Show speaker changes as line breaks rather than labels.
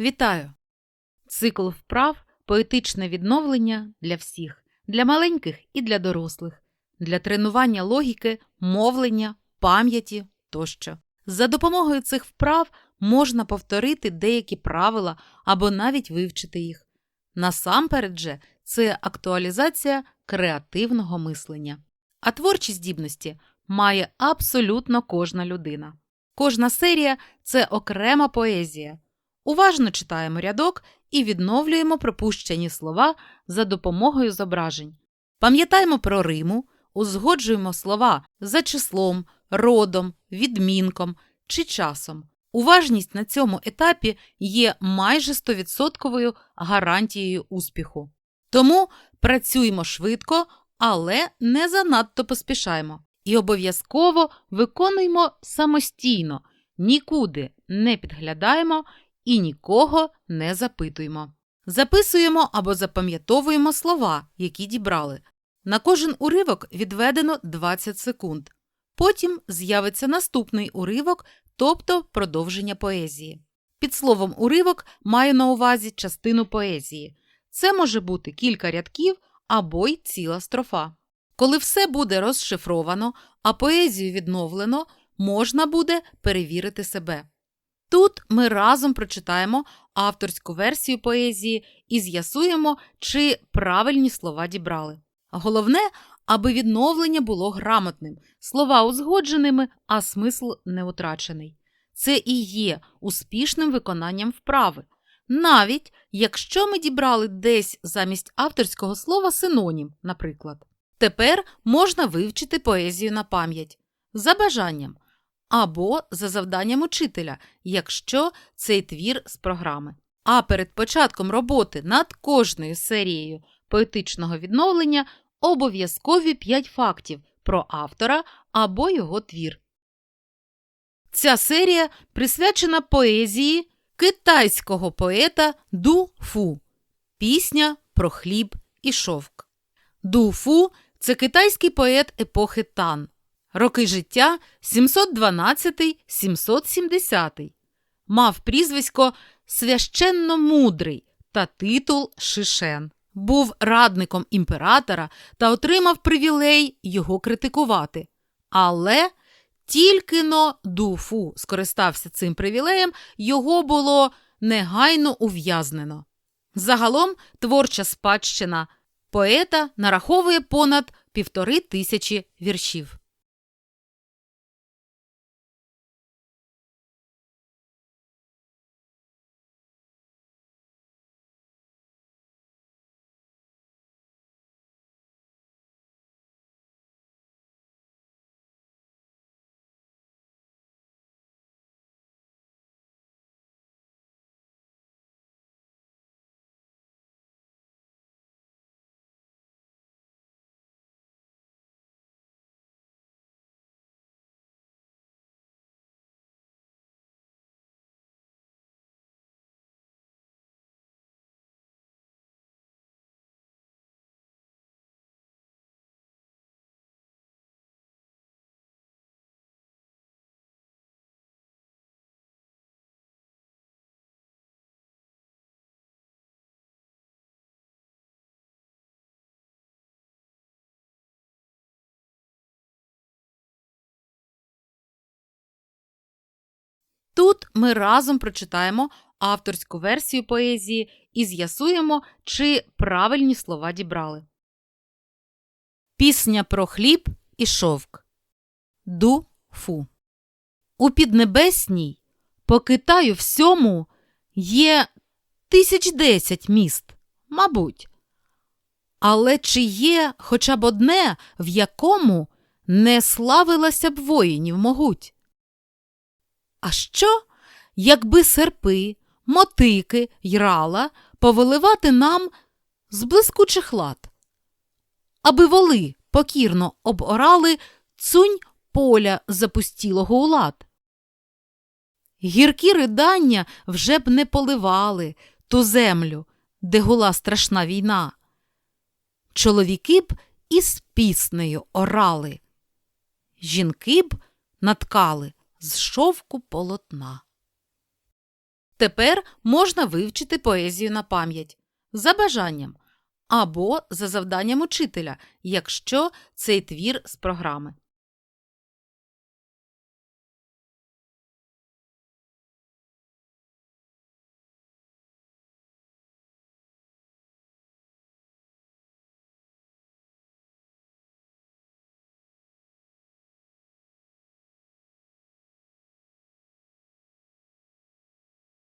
Вітаю! Цикл вправ поетичне відновлення для всіх, для маленьких і для дорослих, для тренування логіки, мовлення, пам'яті тощо. За допомогою цих вправ можна повторити деякі правила або навіть вивчити їх. Насамперед же це актуалізація креативного мислення. А творчі здібності має абсолютно кожна людина. Кожна серія це окрема поезія. Уважно читаємо рядок і відновлюємо пропущені слова за допомогою зображень. Пам'ятаємо про Риму, узгоджуємо слова за числом, родом, відмінком чи часом. Уважність на цьому етапі є майже 100% гарантією успіху. Тому працюємо швидко, але не занадто поспішаємо. І обов'язково виконуємо самостійно, нікуди не підглядаємо і нікого не запитуємо. Записуємо або запам'ятовуємо слова, які дібрали. На кожен уривок відведено 20 секунд. Потім з'явиться наступний уривок, тобто продовження поезії. Під словом уривок маю на увазі частину поезії. Це може бути кілька рядків або й ціла строфа. Коли все буде розшифровано, а поезію відновлено, можна буде перевірити себе. Тут ми разом прочитаємо авторську версію поезії і з'ясуємо, чи правильні слова дібрали. Головне, аби відновлення було грамотним, слова узгодженими, а смисл не утрачений. Це і є успішним виконанням вправи. Навіть якщо ми дібрали десь замість авторського слова синонім, наприклад. Тепер можна вивчити поезію на пам'ять за бажанням або за завданням учителя, якщо цей твір з програми. А перед початком роботи над кожною серією поетичного відновлення обов'язкові 5 фактів про автора або його твір. Ця серія присвячена поезії китайського поета Ду Фу Пісня про хліб і шовк. Ду Фу – це китайський поет епохи Тан. Роки життя 712-770. Мав прізвисько священно мудрий та титул Шишен. Був радником імператора та отримав привілей його критикувати. Але тільки но Дуфу скористався цим привілеєм, його було негайно ув'язнено. Загалом творча спадщина поета нараховує понад півтори тисячі віршів. Тут ми разом прочитаємо авторську версію поезії і з'ясуємо, чи правильні слова дібрали. Пісня про хліб і шовк. Ду фу. У піднебесній по Китаю всьому є тисяч десять міст, мабуть. Але чи є хоча б одне, в якому не славилася б воїнів могуть? А що, якби серпи, мотики й рала повиливати нам з блискучих лад, аби воли покірно оборали цунь поля запустілого у лад? Гіркі ридання вже б не поливали ту землю, де гула страшна війна. Чоловіки б із піснею орали, жінки б наткали з шовку полотна. Тепер можна вивчити поезію на пам'ять за бажанням або за завданням учителя, якщо цей твір з програми.